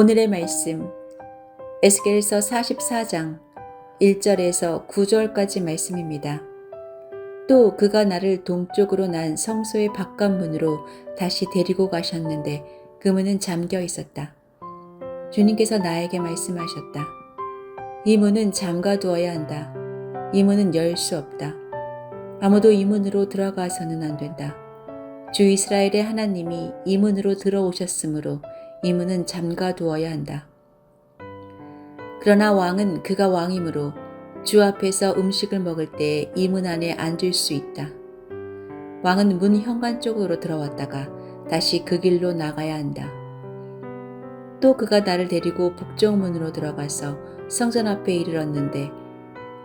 오늘의 말씀 에스겔서 44장 1절에서 9절까지 말씀입니다. 또 그가 나를 동쪽으로 난 성소의 바깥문으로 다시 데리고 가셨는데 그 문은 잠겨 있었다. 주님께서 나에게 말씀하셨다. 이 문은 잠가 두어야 한다. 이 문은 열 수 없다. 아무도 이 문으로 들어가서는 안 된다. 주 이스라엘의 하나님이 이 문으로 들어오셨으므로 이 문은 잠가 두어야 한다. 그러나 왕은 그가 왕이므로 주 앞에서 음식을 먹을 때 이 문 안에 앉을 수 있다. 왕은 문 현관 쪽으로 들어왔다가 다시 그 길로 나가야 한다. 또 그가 나를 데리고 북쪽 문으로 들어가서 성전 앞에 이르렀는데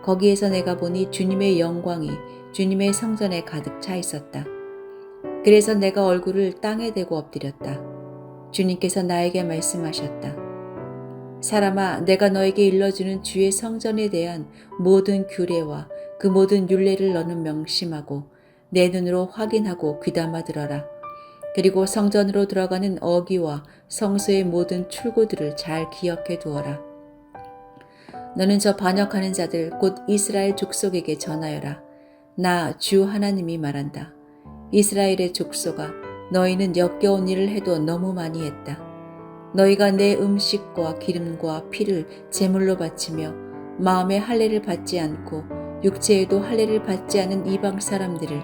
거기에서 내가 보니 주님의 영광이 주님의 성전에 가득 차 있었다. 그래서 내가 얼굴을 땅에 대고 엎드렸다. 주님께서 나에게 말씀하셨다. 사람아, 내가 너에게 일러주는 주의 성전에 대한 모든 규례와 그 모든 율례를 너는 명심하고 내 눈으로 확인하고 귀담아 들어라. 그리고 성전으로 들어가는 어기와 성소의 모든 출구들을 잘 기억해 두어라. 너는 저 반역하는 자들 곧 이스라엘 족속에게 전하여라. 나 주 하나님이 말한다. 이스라엘의 족속아 너희는 역겨운 일을 해도 너무 많이 했다. 너희가 내 음식과 기름과 피를 제물로 바치며 마음의 할례를 받지 않고 육체에도 할례를 받지 않은 이방 사람들을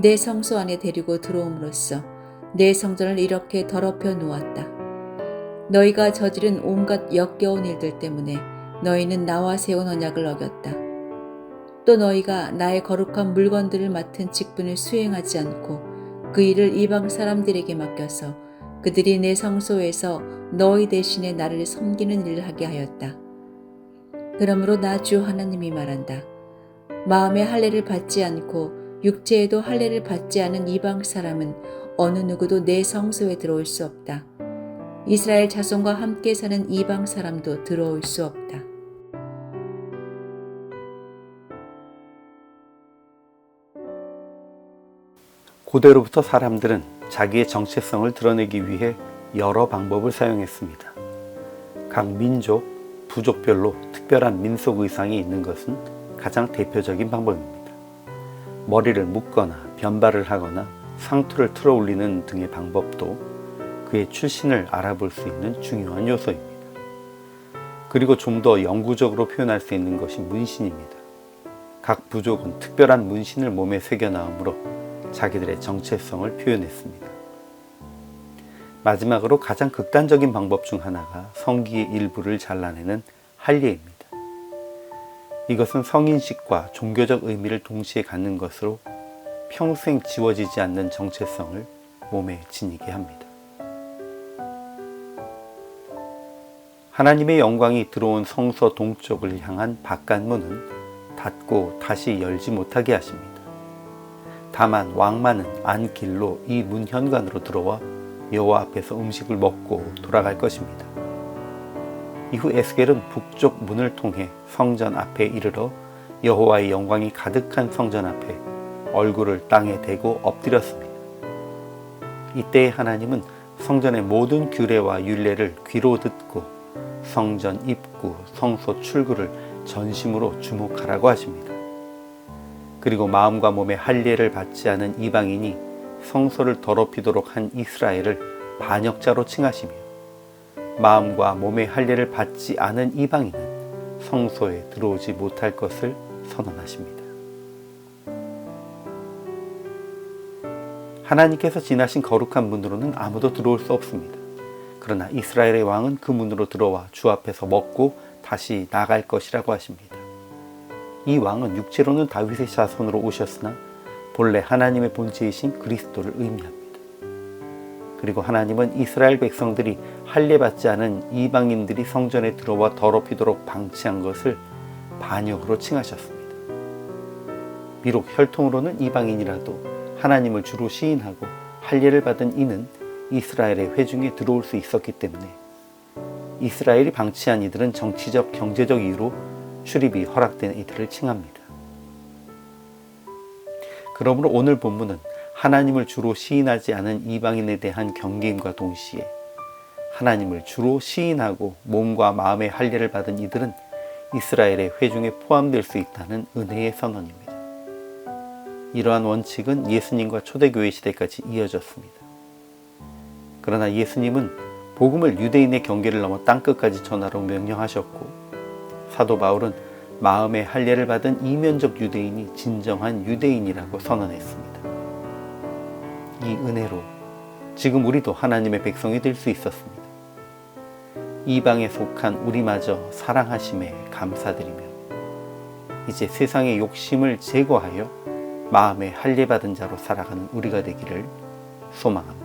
내 성소 안에 데리고 들어옴으로써 내 성전을 이렇게 더럽혀 놓았다. 너희가 저지른 온갖 역겨운 일들 때문에 너희는 나와 세운 언약을 어겼다. 또 너희가 나의 거룩한 물건들을 맡은 직분을 수행하지 않고 그 일을 이방 사람들에게 맡겨서 그들이 내 성소에서 너희 대신에 나를 섬기는 일을 하게 하였다. 그러므로 나 주 하나님이 말한다. 마음의 할례를 받지 않고 육체에도 할례를 받지 않은 이방 사람은 어느 누구도 내 성소에 들어올 수 없다. 이스라엘 자손과 함께 사는 이방 사람도 들어올 수 없다. 고대로부터 사람들은 자기의 정체성을 드러내기 위해 여러 방법을 사용했습니다. 각 민족, 부족별로 특별한 민속 의상이 있는 것은 가장 대표적인 방법입니다. 머리를 묶거나 변발을 하거나 상투를 틀어 올리는 등의 방법도 그의 출신을 알아볼 수 있는 중요한 요소입니다. 그리고 좀 더 영구적으로 표현할 수 있는 것이 문신입니다. 각 부족은 특별한 문신을 몸에 새겨 나음으로 자기들의 정체성을 표현했습니다. 마지막으로 가장 극단적인 방법 중 하나가 성기의 일부를 잘라내는 할례입니다. 이것은 성인식과 종교적 의미를 동시에 갖는 것으로 평생 지워지지 않는 정체성을 몸에 지니게 합니다. 하나님의 영광이 들어온 성서 동쪽을 향한 바깥문은 닫고 다시 열지 못하게 하십니다. 다만 왕만은 안 길로 이 문 현관으로 들어와 여호와 앞에서 음식을 먹고 돌아갈 것입니다. 이후 에스겔은 북쪽 문을 통해 성전 앞에 이르러 여호와의 영광이 가득한 성전 앞에 얼굴을 땅에 대고 엎드렸습니다. 이때 하나님은 성전의 모든 규례와 율례를 귀로 듣고 성전 입구, 성소 출구를 전심으로 주목하라고 하십니다. 그리고 마음과 몸의 할례를 받지 않은 이방인이 성소를 더럽히도록 한 이스라엘을 반역자로 칭하시며 마음과 몸의 할례를 받지 않은 이방인은 성소에 들어오지 못할 것을 선언하십니다. 하나님께서 지나신 거룩한 문으로는 아무도 들어올 수 없습니다. 그러나 이스라엘의 왕은 그 문으로 들어와 주 앞에서 먹고 다시 나갈 것이라고 하십니다. 이 왕은 육체로는 다윗의 자손으로 오셨으나 본래 하나님의 본체이신 그리스도를 의미합니다. 그리고 하나님은 이스라엘 백성들이 할례 받지 않은 이방인들이 성전에 들어와 더럽히도록 방치한 것을 반역으로 칭하셨습니다. 비록 혈통으로는 이방인이라도 하나님을 주로 시인하고 할례를 받은 이는 이스라엘의 회중에 들어올 수 있었기 때문에 이스라엘이 방치한 이들은 정치적, 경제적 이유로 출입이 허락된 이들을 칭합니다. 그러므로 오늘 본문은 하나님을 주로 시인하지 않은 이방인에 대한 경계임과 동시에 하나님을 주로 시인하고 몸과 마음의 할례를 받은 이들은 이스라엘의 회중에 포함될 수 있다는 은혜의 선언입니다. 이러한 원칙은 예수님과 초대교회 시대까지 이어졌습니다. 그러나 예수님은 복음을 유대인의 경계를 넘어 땅끝까지 전하라고 명령하셨고 사도 바울은 마음의 할례를 받은 이면적 유대인이 진정한 유대인이라고 선언했습니다. 이 은혜로 지금 우리도 하나님의 백성이 될 수 있었습니다. 이방에 속한 우리마저 사랑하심에 감사드리며 이제 세상의 욕심을 제거하여 마음의 할례 받은 자로 살아가는 우리가 되기를 소망합니다.